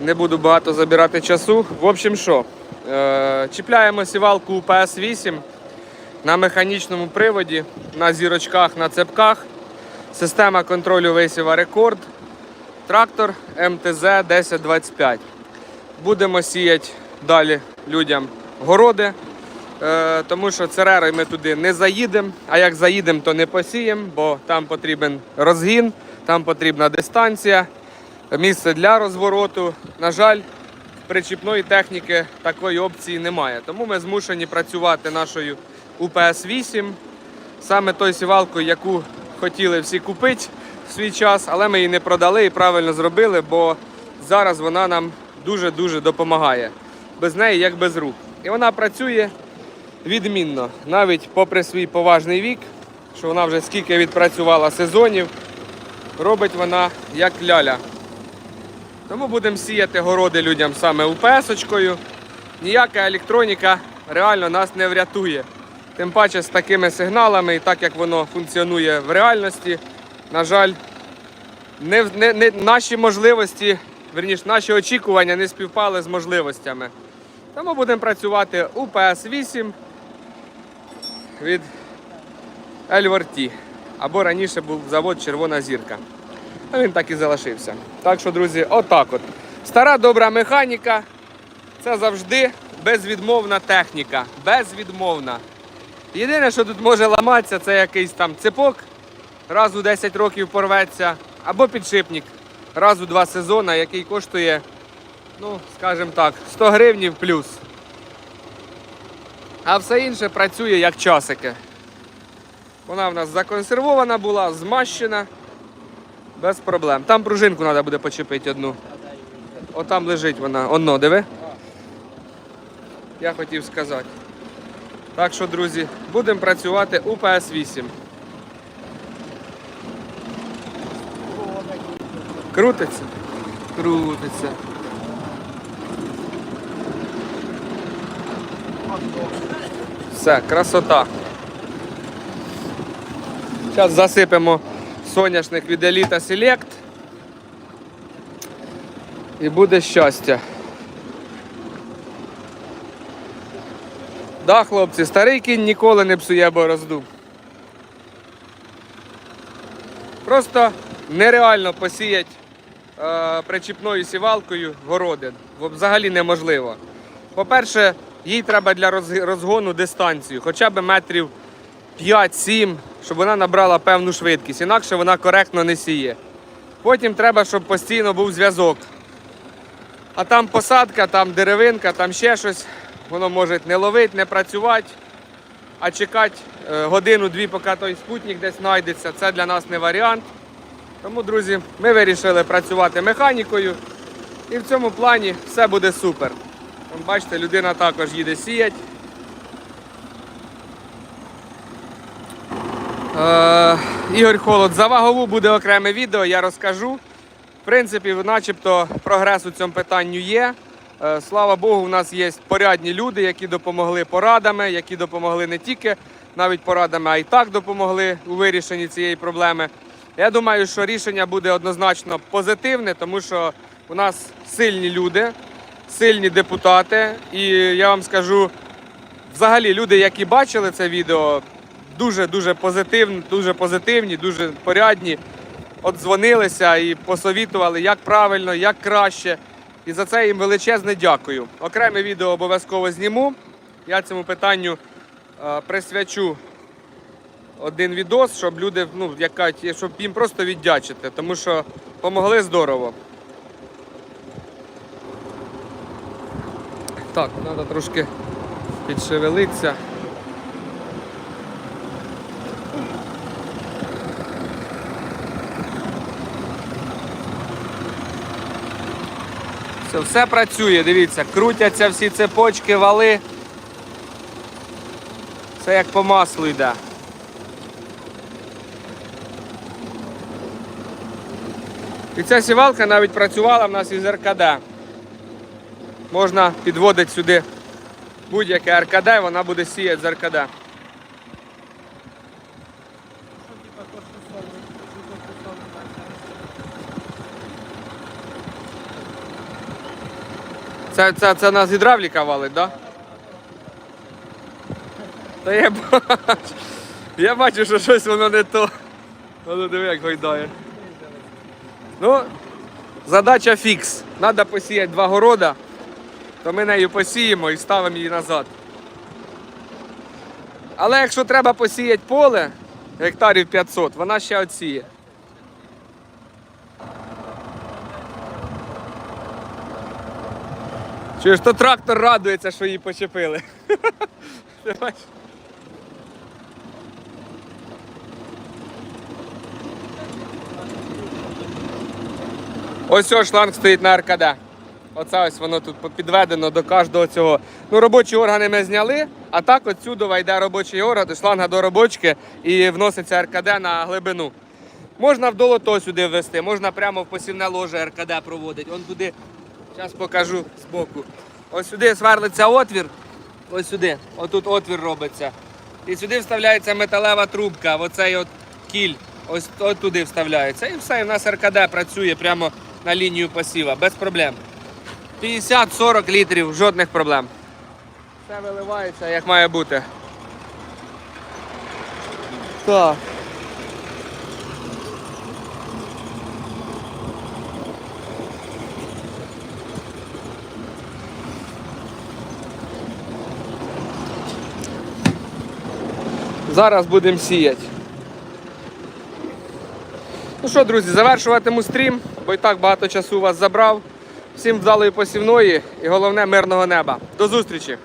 Не буду багато забирати часу. В общем, що? Е, чіпляємо сівалку УПС 8 на механічному приводі, на зірочках, на цепках. Система контролю висіва рекорд. Трактор МТЗ 1025. Будемо сіяти далі людям городи, е, тому що церерою ми туди не заїдемо. А як заїдемо, то не посіємо, бо там потрібен розгін, там потрібна дистанція, місце для розвороту. На жаль, причіпної техніки такої опції немає. Тому ми змушені працювати нашою УПС-8, саме той сівалкою, яку хотіли всі купити в свій час, але ми її не продали і правильно зробили, бо зараз вона нам дуже-дуже допомагає. Без неї як без рук. І вона працює відмінно, навіть попри свій поважний вік, що вона вже скільки відпрацювала сезонів, робить вона як ляля. Тому будемо сіяти городи людям саме УПС-очкою. Ніяка електроніка реально нас не врятує. Тим паче з такими сигналами і так як воно функціонує в реальності, на жаль, не, не, не, наші можливості, верніше, наші очікування не співпали з можливостями. Тому будемо працювати УПС-8 від Ельворті. Або раніше був завод Червона зірка. А він так і залишився. Так що, друзі, отак от. Стара добра механіка це завжди безвідмовна техніка. Безвідмовна. Єдине, що тут може ламатися, це якийсь там цепок, раз у 10 років порветься, або підшипник раз у два сезони, який коштує, ну, скажімо так, 100 гривнів плюс. А все інше працює як часики. Вона в нас законсервована була, змащена. Без проблем. Там пружинку треба буде почепити одну. Отам лежить вона. Оно, диви. Я хотів сказати. Так що, друзі, будемо працювати УПС 8. Крутиться? Крутиться. Все, красота. Зараз засипемо соняшник від Elita Select. І буде щастя. Да, хлопці, старий кінь ніколи не псує борозду. Просто нереально посіяти е, причіпною сівалкою городи. Взагалі неможливо. По-перше, їй треба для розгону дистанцію, хоча б метрів 5-7, щоб вона набрала певну швидкість, інакше вона коректно не сіє. Потім треба, щоб постійно був зв'язок. А там посадка, там деревинка, там ще щось. Воно може не ловити, не працювати, а чекати е, годину-дві, поки той спутник десь знайдеться, це для нас не варіант. Тому, друзі, ми вирішили працювати механікою. І в цьому плані все буде супер. Бачите, людина також їде сіять. Е, Ігор Холод, за вагову буде окреме відео, я розкажу. В принципі, начебто прогрес у цьому питанню є. Е, Слава Богу, у нас є порядні люди, які допомогли порадами, які допомогли не тільки навіть порадами, а й так допомогли у вирішенні цієї проблеми. Я думаю, що рішення буде однозначно позитивне, тому що у нас сильні люди, сильні депутати. І я вам скажу, взагалі люди, які бачили це відео, дуже дуже позитивні, дуже позитивні, дуже порядні. От дзвонилися і посовітували, як правильно, як краще. І за це їм величезне дякую. Окреме відео обов'язково зніму. Я цьому питанню е, присвячу один відос, щоб люди, ну, як кажуть, щоб їм просто віддячити, тому що помогли здорово. Так, треба трошки підшевелитися. Все, все працює, дивіться, крутяться всі цепочки, вали. Все як по маслу йде. І ця сівалка навіть працювала в нас із РКД. Можна підводити сюди будь-яке РКД, і вона буде сіяти з РКД. Це, це, це нас гідравліка валить, так? Да? Та я бачу. Я бачу, що щось воно не то. Воно диви, як гойдає. Ну, задача фікс. Треба посіяти два города, то ми нею посіємо і ставимо її назад. Але якщо треба посіяти поле, гектарів 500, вона ще отсіє. Чуєш, то трактор радується, що її почепили. Ось ось шланг стоїть на РКД. Оце ось воно тут підведено до кожного цього. Ну, робочі органи ми зняли, а так отсюди йде робочий орган, шланга до робочки і вноситься РКД на глибину. Можна вдолу то сюди ввести, можна прямо в посівне ложе РКД проводити. Он туди, зараз покажу збоку. Ось сюди сверлиться отвір, ось сюди, отут отвір робиться. І сюди вставляється металева трубка, оцей от кіль, ось от туди вставляється. І все, і в нас РКД працює прямо на лінію посіва, без проблем. 50-40 літрів, жодних проблем. Все виливається, як має бути. Так. Зараз будемо сіяти. Ну що, друзі, завершуватиму стрім, бо і так багато часу вас забрав. Всім вдалої посівної і головне мирного неба. До зустрічі!